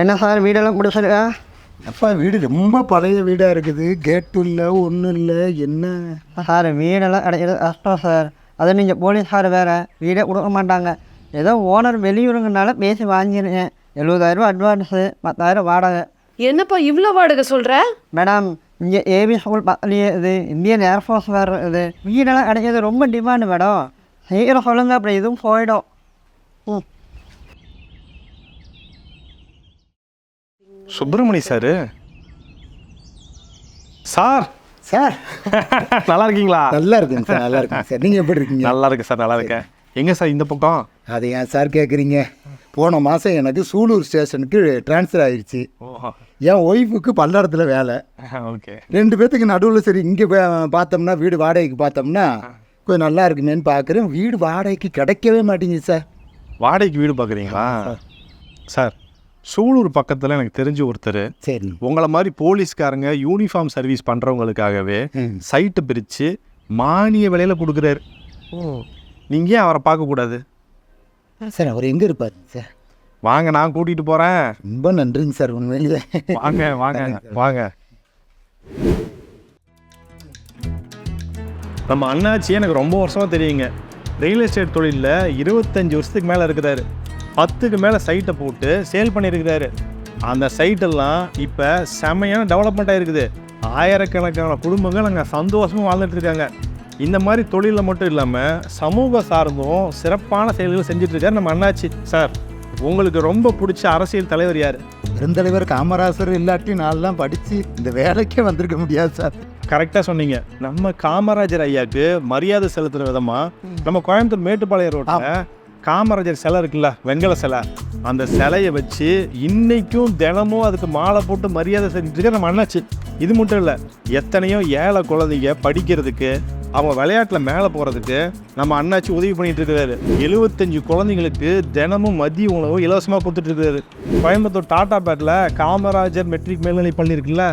என்ன சார் வீடெல்லாம் பிடிச்சிருக்கா அப்பா வீடு ரொம்ப பழைய வீடாக இருக்குது. கேட்டும் இல்லை ஒன்றும் இல்லை என்ன? சார் வீடெல்லாம் கிடைக்கிறது கஷ்டம் சார். அது நீங்கள் போலீஸ்கார் வேறு வீடே கொடுக்க மாட்டாங்க. ஏதோ ஓனர் வெளியூருங்கனால பேசி வாங்கியிருக்கேன். எழுபதாயிரரூபா அட்வான்ஸு பத்தாயிரம் வாடகை. என்னப்பா இவ்வளோ வாடகை சொல்ற? மேடம் இங்கே ஏபி ஸ்கூல் பக்கத்துலேயே இது இந்தியன் ஏர்ஃபோர்ஸ் வேறு இது வீடெல்லாம் கிடைக்கிறது ரொம்ப டிமாண்டு மேடம். சீக்கிரம் சொல்லுங்கள் அப்புறம் இதுவும் போயிடும். ம். சுப்பிரமணி சார். சார். சார். நல்லா இருக்கீங்களா நல்லா இருக்குங்க சார் நல்லா இருக்குங்க சார். நீங்கள் எப்படி இருக்கீங்க? நல்லா இருக்கு சார் நல்லா இருக்கேன் எங்க சார் இந்த பக்கம்? அதை ஏன் சார் கேட்குறீங்க போன மாதம் எனக்கு சூலூர் ஸ்டேஷனுக்கு ட்ரான்ஸ்ஃபர் ஆயிடுச்சு என் ஒய்ஃபுக்கு பல்லடத்தில் வேலை. ஓகே. ரெண்டு பேர்த்துக்கு நடுவில் சரி இங்கே பார்த்தோம்னா வீடு வாடகைக்கு பார்த்தோம்னா கொஞ்சம் நல்லா இருக்குமேன்னு பார்க்குறேன் வீடு வாடகைக்கு கிடைக்கவே மாட்டேங்குது சார். வாடகைக்கு வீடு பார்க்குறீங்களா சார் சூலூர் பக்கத்தில் எனக்கு தெரிஞ்ச ஒருத்தர் சரி உங்களை மாதிரி போலீஸ்காரங்க யூனிஃபார்ம் சர்வீஸ் பண்ணுறவங்களுக்காகவே. சைட்டை பிரித்து மானிய விலையில் கொடுக்குறாரு. நீங்கள் ஏன் அவரை பார்க்கக்கூடாது சார் அவர் எங்கே இருப்பார் சார்? வாங்க நான் கூட்டிகிட்டு போகிறேன் ரொம்ப நன்றிங்க சார் உண்மையிலே. வாங்க வாங்க வாங்க. நம்ம அண்ணாச்சி எனக்கு ரொம்ப வருஷமாக தெரியுங்க. ரியல் எஸ்டேட் தொழிலில் இருபத்தஞ்சி வருஷத்துக்கு மேலே இருக்கிறாரு. பத்துக்கு மேலே சைட்டை போட்டு சேல் பண்ணியிருக்கிறாரு அந்த சைட்டெல்லாம் இப்போ செமையான டெவலப்மெண்ட் ஆகிருக்குது ஆயிரக்கணக்கான குடும்பங்கள் அங்கே சந்தோஷமாக வாழ்ந்துட்டு இருக்காங்க. இந்த மாதிரி தொழிலில் மட்டும் இல்லாமல் சமூக சார்ந்தும் சிறப்பான செயல்கள் செஞ்சுட்டு இருக்காரு நம்ம அண்ணாச்சி சார். உங்களுக்கு ரொம்ப பிடிச்ச அரசியல் தலைவர் யார்? பெருந்தலைவர் காமராசர் இல்லாட்டி நான்லாம் படித்து இந்த வேலைக்கே வந்திருக்க முடியாது சார். கரெக்டாக சொன்னீங்க. நம்ம காமராஜர் ஐயாக்கு மரியாதை செலுத்துற விதமா நம்ம கோயம்புத்தூர் மேட்டுப்பாளையம் ரோட்ல காமராஜர் சிலை இருக்குல்ல வெங்கல சிலை. அந்த சிலையை வச்சு இன்றைக்கும் தினமும் அதுக்கு மாலை போட்டு மரியாதை செஞ்சுட்டு இருக்க நம்ம அண்ணாச்சி. இது மட்டும் இல்லை எத்தனையோ ஏழை குழந்தைங்க படிக்கிறதுக்கு அவங்க விளையாட்டில் மேலே போகிறதுக்கு நம்ம அண்ணாச்சி உதவி பண்ணிகிட்டு இருக்கிறாரு எழுபத்தஞ்சு குழந்தைங்களுக்கு தினமும் மதிய உணவு இலவசமாக கொடுத்துட்டு இருக்கிறாரு கோயம்புத்தூர் டாடா பேட்டில் காமராஜர் மெட்ரிக் மேல்நிலை பள்ளி இருக்குல்ல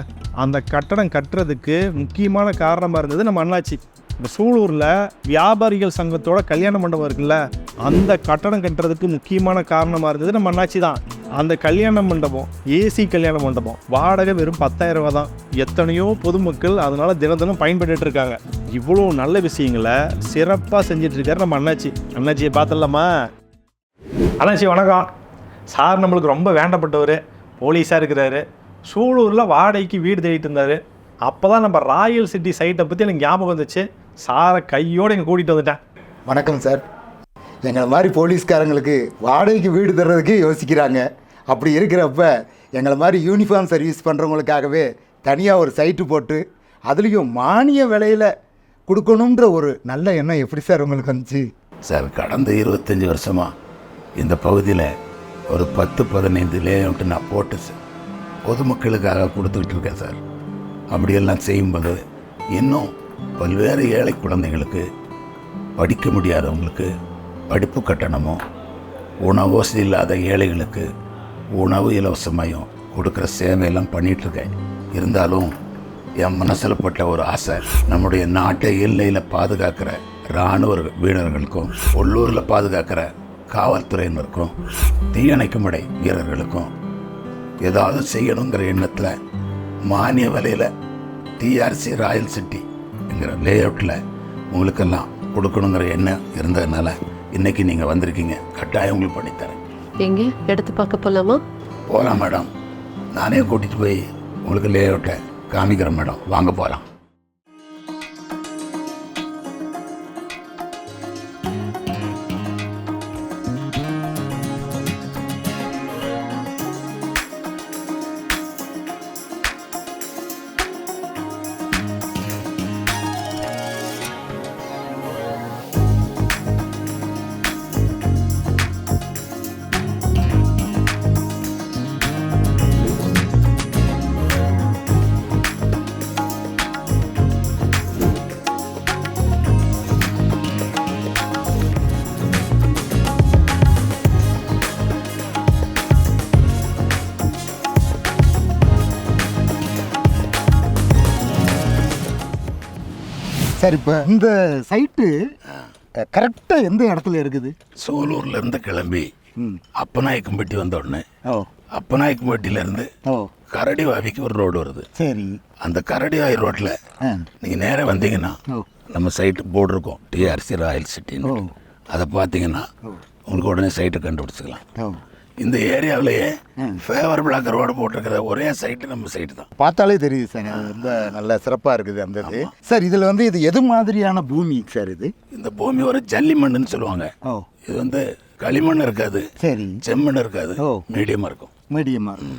அந்த கட்டடம் கட்டுறதுக்கு முக்கியமான காரணமாக இருந்தது நம்ம அண்ணாச்சி. இப்போ சூலூரில் வியாபாரிகள் சங்கத்தோட கல்யாண மண்டபம் இருக்குல்ல அந்த கட்டடம் கட்டுறதுக்கு முக்கியமான காரணமாக இருந்தது நம்ம அண்ணாச்சி தான். அந்த கல்யாண மண்டபம் ஏசி கல்யாண மண்டபம் வாடகை வெறும் 10000 ரூபா தான். எத்தனையோ பொதுமக்கள் அதனால தினம் தினம் பயன்பட்டு இருக்காங்க. இவ்வளோ நல்ல விஷயங்களை சிறப்பாக செஞ்சுட்டு இருக்காரு நம்ம அண்ணாச்சி. அண்ணாச்சியை பார்த்துடலாமா? அண்ணாச்சி வணக்கம். சார் நம்மளுக்கு ரொம்ப வேண்டப்பட்டவர் போலீஸாக இருக்கிறாரு. சூலூரில் வாடகைக்கு வீடு தேடிட்டு இருந்தார். அப்போ தான் நம்ம ராயல் சிட்டி சைட்டை பற்றி எனக்கு ஞாபகம் வந்துச்சு. சாரை கையோடு இங்கே கூட்டிகிட்டு வந்துட்டேன். வணக்கம் சார் எங்களை மாதிரி போலீஸ்காரங்களுக்கு வாடகைக்கு வீடு தர்றதுக்கு யோசிக்கிறாங்க. அப்படி இருக்கிறப்ப எங்களை மாதிரி யூனிஃபார்ம் சர்வீஸ் பண்ணுறவங்களுக்காகவே தனியாக ஒரு சைட்டு போட்டு அதுலேயும் மானிய விலையில் கொடுக்கணுன்ற ஒரு நல்ல எண்ணம் எப்படி சார் உங்களுக்கு வந்துச்சு? சார் கடந்த இருபத்தஞ்சி வருஷமாக இந்த பகுதியில் ஒரு பத்து பதினைந்து லேஅவுட்டு நான் போட்டு சார் பொதுமக்களுக்காக கொடுத்துக்கிட்டு இருக்கேன் சார் அப்படியெல்லாம் செய்யும்போது இன்னும் பல்வேறு ஏழை குழந்தைகளுக்கு படிக்க முடியாதவங்களுக்கு படிப்பு கட்டணமோ உணவு வசதி இல்லாத ஏழைகளுக்கு உணவு இலவசமாயும் கொடுக்குற சேவையெல்லாம் பண்ணிகிட்ருக்கேன் இருந்தாலும் என் மனசில் பட்ட ஒரு ஆசை நம்முடைய நாட்டை எல்லையில் பாதுகாக்கிற இராணுவ வீரர்களுக்கும் உள்ளூரில் பாதுகாக்கிற காவல்துறையினருக்கும் தீயணைக்கும் படை வீரர்களுக்கும் ஏதாவது செய்யணுங்கிற எண்ணத்தில் மானிய விலையில் டிஆர்சி ராயல் சிட்டிங்கிற லேஅவுட்டில் உங்களுக்கெல்லாம் கொடுக்கணுங்கிற எண்ணம் இருந்ததுனால இன்னைக்கு நீங்கள் வந்திருக்கீங்க. கட்டாயம் உங்களுக்கு பண்ணித்தரேன். எங்க? எடுத்து பார்க்க போலாமா? போகலாம் மேடம். நானே கூட்டிகிட்டு போய் உங்களுக்கு லேஅவுட்டை காமிக்கிறேன் மேடம். வாங்க போகலாம் சார் இப்போ இந்த சைட்டு கரெக்டாக எந்த இடத்துல இருக்குது? சோலூர்லேருந்து கிளம்பி அப்பநாயக்கம்பட்டி வந்த உடனே ஓ. அப்பநாயக்கம்பட்டியிலேருந்து ஓ. கரடிவாவிக்கு ஒரு ரோடு வருது. சரி. அந்த கரடிவாய் ரோட்டில் நீங்கள் நேராக வந்தீங்கன்னா. நம்ம சைட்டு போர்டு இருக்கும் டிஆர்சி ராயல் சிட்டின்னு. அதை பார்த்தீங்கன்னா உங்களுக்கு உடனே சைட்டை கண்டுபிடிச்சிக்கலாம். ஓ. இந்த ஏரியாவிலேயே ஃபேவரபிளாக ரோடு போட்டிருக்கிற ஒரே சைட்டு நம்ம சைட்டு தான். பார்த்தாலே தெரியுது சார் அது ரொம்ப நல்ல சிறப்பாக இருக்குது அந்த இது. சார் இதில் வந்து இது எது மாதிரியான பூமி சார் இது? இந்த பூமி ஒரு ஜல்லி மண்ணுன்னு சொல்லுவாங்க. ஓ. இது வந்து களிமண் இருக்காது. சரி. செம்மண் இருக்காது. ஓ. மீடியமாக இருக்கும். மீடியமாக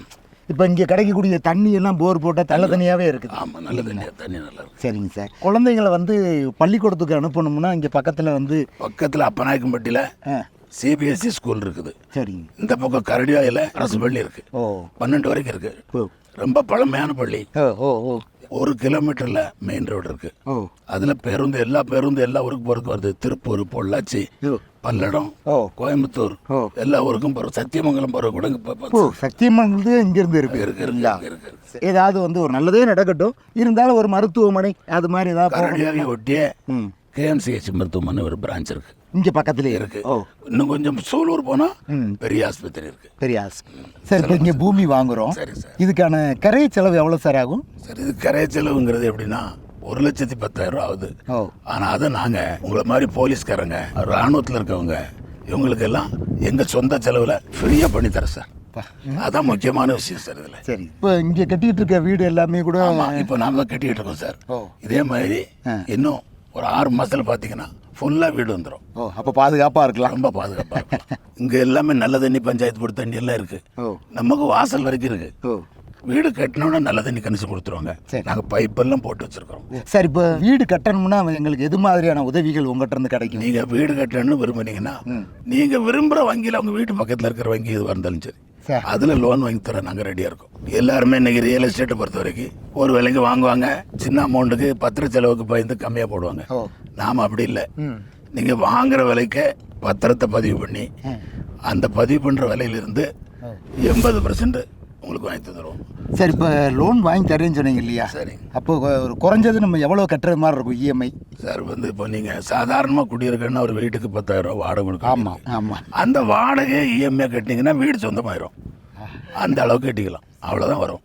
இப்போ இங்கே கிடைக்கக்கூடிய தண்ணி எல்லாம் போர் போட்டால் தள்ள தனியாகவே இருக்குது. ஆமாம் நல்ல தண்ணி தண்ணி நல்லா இருக்கும். சரிங்க சார். குழந்தைங்களை வந்து பள்ளிக்கூடத்துக்கு அனுப்பணும்னா இங்கே பக்கத்தில் வந்து பக்கத்தில் அப்பநாயக்கம்பட்டியில் சிபிஎஸ்சி ஸ்கூல் இருக்குது. சரிங்க. இந்த பக்கம் கரடிவாயில் அரசு பள்ளி இருக்கு. ஓ. பன்னெண்டு வரைக்கும் இருக்கு. ரொம்ப பழமையான பள்ளி. ஓ ஓ ஒரு கிலோமீட்டர்ல மெயின் ரோடு இருக்கு. அதுல பேருந்து எல்லா பேருந்து எல்லா ஊருக்கு போறதுக்கு வருது. திருப்பூர் பொள்ளாச்சி பல்லடம் ஓ. கோயம்புத்தூர். எல்லா ஊருக்கும் போறோம் சத்தியமங்கலம் போற கூட இங்க சத்தியமங்கலத்து இங்கேருந்து இருக்கு. இருக்கு இருக்கு ஏதாவது வந்து ஒரு நல்லதே நடக்கட்டும். இருந்தாலும் ஒரு மருத்துவமனை அது மாதிரி ஏதாவது ஒட்டியே கேஎம்சிஹெச் மருத்துவமனை ஒரு பிரான்ச் இருக்கு. இங்கே பக்கத்துலேயே இருக்கு. ஓ இன்னும் கொஞ்சம் சூலூர் போனா ம். பெரிய ஆஸ்பத்திரி இருக்கு. பெரிய ஆசை சார் இப்போ இங்கே பூமி வாங்குறோம். சரி சார். இதுக்கான கரை செலவு எவ்வளோ சார் ஆகும்? சரி இது கரை செலவுங்கிறது எப்படின்னா ஒரு லட்சத்தி பத்தாயிரம் ரூபா ஆகுது. ஓ. ஆனா அதை நாங்க உங்களை மாதிரி போலீஸ்காரங்க ராணுவத்தில் இருக்கவங்க இவங்களுக்கு எல்லாம் எங்க சொந்த செலவுல ஃப்ரீயா பண்ணி தரேன் சார். அதான் முக்கியமான விஷயம் சார் இதுல. சரி இப்போ இங்கே கட்டிட்டு இருக்க வீடு எல்லாமே கூட இப்போ நாம தான் கட்டிக்கிட்டு இருக்கோம் சார். இதே மாதிரி. இன்னும் ஒரு ஆறு மாசத்துல பாத்தீங்கன்னா ஃபுல்லா வீடு வந்துடும் ஓ அப்போ பாதுகாப்பாக இருக்கலாம். ரொம்ப பாதுகாப்பா இருக்கும் இங்க எல்லாமே நல்ல தண்ணி பஞ்சாயத்து போட்டு தண்ணி எல்லாம் இருக்கு. ஓ. நமக்கு வாசல் வரைக்கும் இருக்கு. ஓ. வீடு கட்டினோட நல்ல தண்ணி கணிச்சு கொடுத்துருவாங்க. சரி. நாங்க பைப்பெல்லாம் போட்டு வச்சிருக்கோம் சார் இப்போ வீடு கட்டணும்னா எங்களுக்கு எது மாதிரியான உதவிகள் உங்கள்கிட்ட இருந்து கிடைக்கும்? நீங்க வீடு கட்டணும்னு விரும்புனீங்கன்னா நீங்க விரும்புற வங்கியில உங்க வீட்டு பக்கத்துல இருக்கிற வங்கி எதுவாக இருந்தாலும் சரி. அதுல லோன் வாங்கி தர நாங்க ரெடியா இருக்கோம். எல்லாருமே இன்னைக்கு ரியல் எஸ்டேட்டை பொறுத்த வரைக்கும் ஒரு விலைக்கு வாங்குவாங்க சின்ன அமௌண்ட்டுக்கு பத்திர செலவுக்கு பயந்து கம்மியா போடுவாங்க. நாம அப்படி இல்லை. நீங்க வாங்குற விலைக்கு பத்திரத்தை பதிவு பண்ணி அந்த பதிவு பண்ற விலையிலிருந்து எண்பது பர்சன்ட் உங்களுக்கு வாங்கி தந்துடுவோம் சார் இப்போ லோன் வாங்கி தரேன்னு சொன்னீங்க இல்லையா? சரி. அப்போ ஒரு குறைஞ்சது நம்ம எவ்வளோ கட்டுறது மாதிரி இருக்கும் E இஎம்ஐ சார் வந்து இப்போ நீங்க சாதாரணமா குடியிருக்கன்னா ஒரு வீட்டுக்கு பத்தாயிரம் வாடகை கொடுக்கணும் ஆமாம் ஆமாம் அந்த வாடகை இஎம்ஐ கட்டினீங்கன்னா வீடு சொந்தமாயிரும். அந்த அளவுக்கு கட்டிக்கலாம். அவ்வளோதான் வரும்.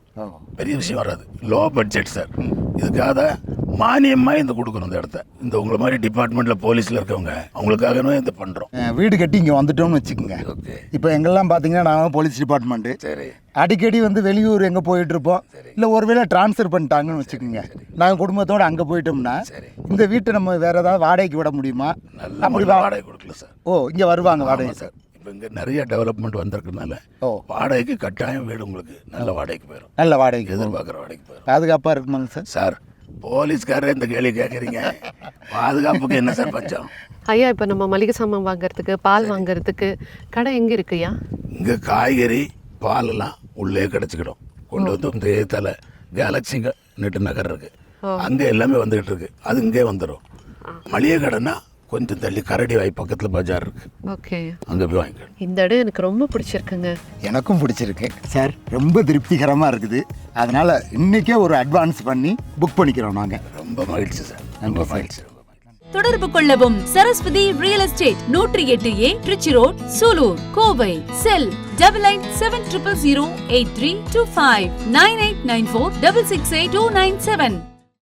பெரிய விஷயம் வராது. Low budget sir. இதுக்காக மானியமாக இந்த கொடுக்கணும் இந்த இடத்த. இந்த உங்களை மாதிரி டிபார்ட்மெண்ட்டில் போலீஸில் இருக்கவங்க அவங்களுக்காகவே இந்த பண்ணுறோம் வீடு கட்டி இங்கே வந்துட்டோம்னு வச்சுக்கோங்க. ஓகே. இப்போ எங்கெல்லாம் பார்த்தீங்கன்னா நான் போலீஸ் டிபார்ட்மெண்ட்டு சரி. அடிக்கடி வந்து வெளியூர் எங்கே போயிட்டு இருப்போம். இல்லை ஒருவேளை ட்ரான்ஸ்ஃபர் பண்ணிட்டாங்கன்னு வச்சுக்கோங்க. நாங்கள் குடும்பத்தோடு அங்கே போயிட்டோம்னா இந்த வீட்டை நம்ம வேற ஏதாவது வாடகைக்கு விட முடியுமா? நல்ல அப்படி வாடகை கொடுக்கல சார். ஓ இங்கே வருவாங்க வாடகை சார். இப்போ இங்கே நிறைய டெவலப்மெண்ட் வந்திருக்கனால ஓ. வாடகைக்கு கட்டாயம் வீடு உங்களுக்கு நல்ல வாடகைக்கு போயிடும் நல்ல வாடகைக்கு எதிர்பார்க்குற வாடகைக்கு போயிடும் பாதுகாப்பாக இருக்குமாங்க சார்? சார் போலீஸ்காரர் இந்த கேள்வி கேட்குறீங்க பாதுகாப்புக்கு என்ன சார் பஞ்சம்? ஐயா இப்போ நம்ம மளிகை சாமான் வாங்குறதுக்கு பால் வாங்குறதுக்கு கடை எங்க இருக்குயா இங்கே காய்கறி பாலெல்லாம் உள்ளே கிடச்சிக்கிடும். கொண்டு வந்து இந்த ஏத்தால கேலக்ஸி நெட்டு நகர் இருக்கு அங்கே எல்லாமே வந்துகிட்டு இருக்கு. அது இங்கே வந்துடும் மளிகை கடைனா கொஞ்சம் தள்ளி கரடி வாய் பக்கத்தில் பஜார் இருக்கு. ஓகே. அங்கே போய் வாங்கிக்கணும் இந்த இடம் எனக்கு ரொம்ப பிடிச்சிருக்குங்க. எனக்கும் பிடிச்சிருக்கு. சார் ரொம்ப திருப்திகரமாக இருக்குது. அதனால் இன்றைக்கே ஒரு அட்வான்ஸ் பண்ணி புக் பண்ணிக்கிறோம் நாங்கள் ரொம்ப மகிழ்ச்சி சார். ரொம்ப மகிழ்ச்சி தொடர்பு கொள்ளவும் சரஸ்வதி ரியல் எஸ்டேட் நூற்றி எட்டு A Trichy road Sulur Kovai. Cell double nine seven triple zero eight three two five nine eight nine four double six eight two nine seven